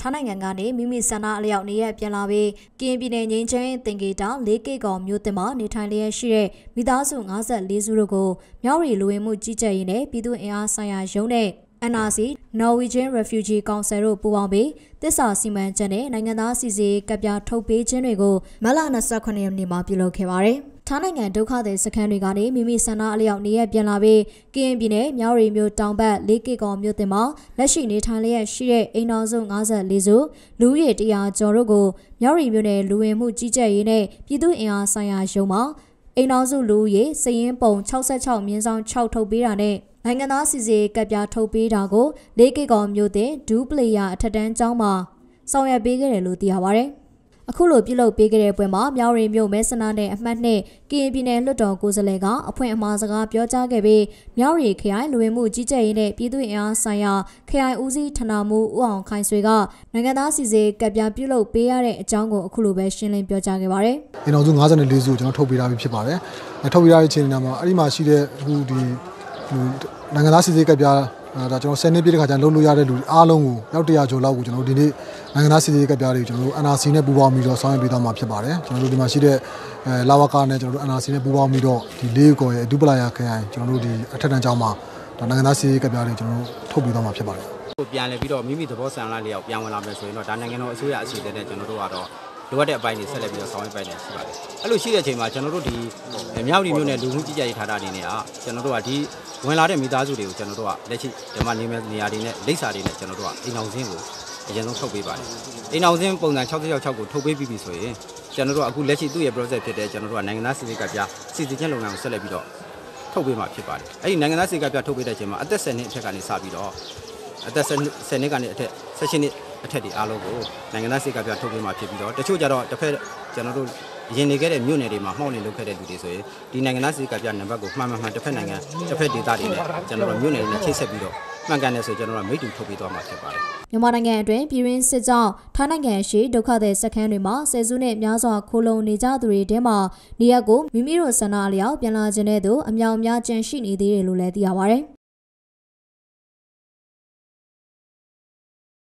ထိုင်းနိုင်ငံကနေမိမိဆန္ဒအလျောက်နေရပြန်လာပြီးကရင်ပြည်နယ်ငင်းချင်းတင်ကေတာ၄ကီကောင်မြို့တင်မှာနေထိုင်လျက်ရှိတဲ့မိသားစု54စုတို့ကိုမြောက်ရီလူဝင်မှုကြီးကြပ်ရေးနဲ့ပြည်သူ့အင်အားဆိုင်ရာရုံးနဲ့ NRC Norwegian Refugee Council တို့ပူးပေါင်းပြီးတစ္ဆာစီမံချက်နဲ့နိုင်ငံသားစီစီကပ်ပြားထုတ်ပေးခြင်းတွေကိုမလ29ရက်နေ့မှာပြုလုပ်ခဲ့ပါတယ်။ ထိုင်းနိုင်ငံဒုက္ခသည်စခန်းတွေကနေမိမိဆန္ဒအလျောက်နေရပြန်လာပြီးကရင်ပြည်နယ်မြောက်ရီမြို့တောင်ဘက်၄ကီကောင်မြို့တင်မှာလက်ရှိနေထိုင်လျက်ရှိတဲ့အိမ်တော်စု54စုလူဦးရေ100ကျော်တို့ကိုမြောက်ရီမြို့နယ်လူဝင်မှုကြီးကြပ်ရေးနဲ့ပြည်သူ့အင်အားဆိုင်ရာရုံးမှာအိမ်တော်စုလူဦးရေစည်ရင်ပုံ66မြင်းဆောင်6ထုတ်ပေးတာနဲ့နိုင်ငံသားစီစီကပ်ပြားထုတ်ပေးတာကို၄ကီကောင်မြို့တင်ဒူးပလေယာအထက်တန်းကျောင်းမှာဆောင်ရွက်ပေးခဲ့တယ်လို့သိရပါဗျ။ အခုလိုပြုလုပ်ပေးခဲ့တဲ့ပွဲမှာမြောင်ရင်မြို့မဲဆနာနဲ့အမှတ်နှစ်ကရင်ပြည်နယ်လွှတ်တော်ကိုယ်စားလှယ်ကအဖွင့်အမှားစကားပြောကြားခဲ့ပြီးမြောင်ရီခရိုင်လူဝင်မှုကြီးကြပ်ရေးနဲ့ပြည်သူ့အင်အားဆိုင်ရာခရိုင်ဦးစီးဌာနမှူးဦးအောင်ခိုင်ဆွေကနိုင်ငံသားစီစဉ်ကပ်ပြပြုလုပ်ပေးရတဲ့အကြောင်းကိုအခုလိုပဲရှင်းလင်းပြောကြားခဲ့ပါတယ်။အင်အောင်စု54စုကိုကျွန်တော်ထုတ်ပေးထားပြီးဖြစ်ပါတယ်။ထုတ်ပေးထားတဲ့အချိန်မှာအဲ့ဒီမှာရှိတဲ့ဟိုဒီနိုင်ငံသားစီစဉ်ကပ်ပြ ဒါကျွန်တော်10နှစ်ပြည့်တဲ့ခါကျရင်လုံးလို့ရတဲ့လူအားလုံးကိုရောက်တရာကျော်လောက်ကိုကျွန်တော်ဒီနေ့နိုင်ငံသားစီစီကပ်ပြားတွေကျွန်တော်တို့ NRC နဲ့ပူးပေါင်းပြီးတော့ဆောင်ရွက်ပေးသွားမှာဖြစ်ပါတယ်ကျွန်တော်တို့ဒီမှာရှိတဲ့အဲလာဝကာနဲ့ကျွန်တော်တို့ NRC နဲ့ပူးပေါင်းပြီးတော့ဒီလေးကော်ရဲ့ဒူပလာယာခရိုင်ကျွန်တော်တို့ဒီအထက်တန်းကျောင်းမှာဒါနိုင်ငံသားစီစီကပ်ပြားတွေကျွန်တော်တို့ထုတ်ပေးသွားမှာဖြစ်ပါတယ်ကိုပြန်လဲပြီးတော့မိမိသဘောဆန္ဒလျောက်ပြန်ဝင်လာမယ်ဆိုရင်တော့ဒါနိုင်ငံတော်အစိုးရအစီအစဉ်နဲ့ကျွန်တော်တို့ကတော့လိုအပ်တဲ့အပိုင်းတွေဆက်လက်ပြီးတော့ဆောင်ရွက်ပိုင်နေရှိပါတယ်အဲ့လိုရှိတဲ့အချိန်မှာကျွန်တော်တို့ဒီမြောက်ဒီမျိုးနဲ့လူမှုကြီးကြပ်ရေးထားတာအနေနဲ့ကကျွန်တော်တို့ကဒီ ဝင်လာတဲ့မိသားစုတွေကိုကျွန်တော်တို့ကလက်ရှိဒီမှာနေမဲ့နေရာတွေနဲ့လိပ်စာတွေနဲ့ကျွန်တော်တို့ကအိမ်အောင်စင်းကိုအရင်ဆုံးထုတ်ပေးပါတယ်အိမ်အောင်စင်းပုံစံ666ကိုထုတ်ပေးပြီးပြီဆိုရင်ကျွန်တော်တို့အခုလက်ရှိသူ့ရဲ့ process ဖြစ်တဲ့ကျွန်တော်တို့ကနိုင်ငံသားစီစစ်ကပြစီစစ်ချင်းလုပ်ငန်းကိုဆက်လက်ပြီးတော့ထုတ်ပေးမှာဖြစ်ပါတယ်အဲ့ဒီနိုင်ငံသားစီကပြထုတ်ပေးတဲ့အချိန်မှာအသက်10နှစ်အထက်ကနေစပြီးတော့အသက်10နှစ်ကနေအထက်16နှစ်အထက်ဒီအားလုံးကိုနိုင်ငံသားစိတ်ကပြထုတ်ပေးမှာဖြစ်ပြီးတော့တချို့ကြတော့တစ်ဖက်ကျွန်တော်တို့ ရင်နေခဲ့တဲ့မြို့နယ်တွေမှာမှောက်နေလုပ်ခဲ့တဲ့လူတွေဆိုရင်ဒီနိုင်ငံသားစိတ်ကပြနံပါတ်ကိုမှန်မှန်မှန်တစ်ဖက်နိုင်ငံတစ်ဖက်ဒေသတွေနဲ့ကျွန်တော်တို့မြို့နယ်တွေနဲ့ချိတ်ဆက်ပြီးတော့မှန်ကန်တယ်ဆိုကျွန်တော်တို့မိတူထုတ်ပေးသွားမှာဖြစ်ပါတယ်မြန်မာနိုင်ငံအတွင်းပြည်ရင်းစစ်ကြောင်းထိုင်းနိုင်ငံရှိဒုက္ခသည်စခန်းတွေမှာဆယ်စုနှစ်များစွာခိုးလုံနေကြသူတွေထဲမှာနေရက်ကိုမိမိတို့ဆန္ဒအလျောက်ပြန်လာခြင်းတဲ့သူအမြောင်များကျန်ရှိနေသေးတယ်လို့လည်းသိရပါဗျ